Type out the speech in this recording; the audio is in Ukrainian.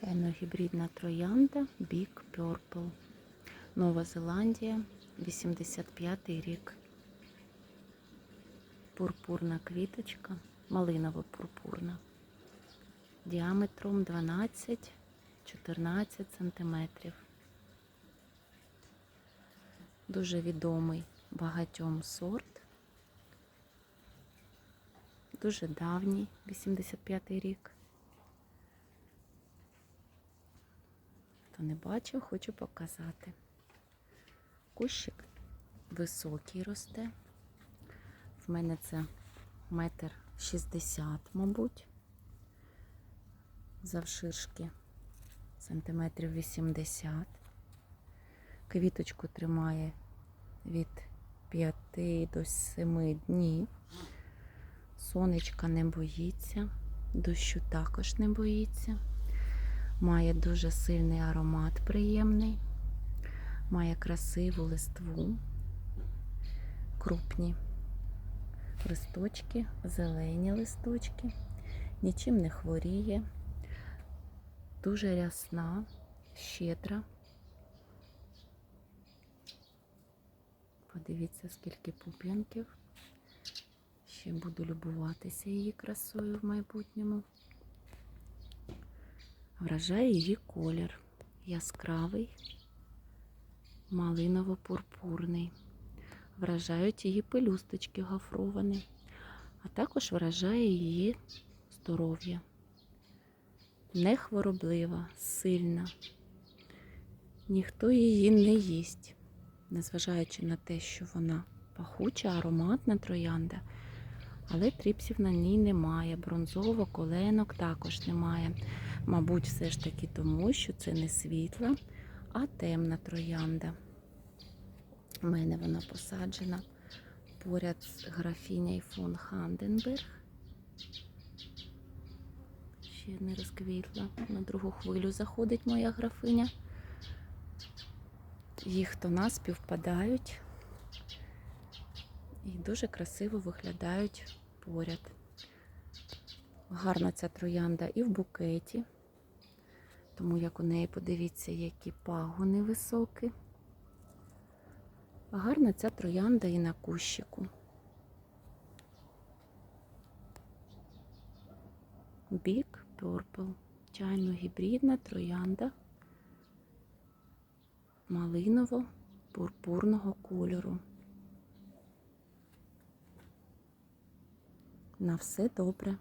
Чайно-гібридна троянда Big Purple. Нова Зеландія, 85-й рік. Пурпурна квіточка, малиново-пурпурна. Діаметром 12-14 сантиметрів. Дуже відомий багатьом сорт. Дуже давній, 85-й рік. Хто не бачив, хочу показати. Кущик високий росте. В мене це метр шістдесят, мабуть. Завширшки сантиметрів 80. Квіточку тримає від 5 до 7 днів. Сонечка не боїться, дощу також не боїться. Має дуже сильний аромат приємний, має красиву листву, крупні листочки, зелені листочки, нічим не хворіє, дуже рясна, щедра. Подивіться, скільки пуп'янків. Ще буду любуватися її красою в майбутньому. Вражає її колір яскравий, малиново-пурпурний. Вражають її пелюсточки гофровані, а також вражає її здоров'я. Не хвороблива, сильна. Ніхто її не їсть, незважаючи на те, що вона пахуча, ароматна троянда. Але тріпсів на ній немає, бронзово-коленок також немає. Мабуть, все ж таки тому, що це не світла, а темна троянда. У мене вона посаджена поряд з графіней фон Ханденберг. Ще не розквітла. На другу хвилю заходить моя графиня. Їх до нас співпадають і дуже красиво виглядають поряд. Гарна ця троянда і в букеті, тому як у неї, подивіться, які пагони високі. Гарна ця троянда і на кущику. Big Purple. Чайно-гібридна троянда малиново-пурпурного кольору. На все добре.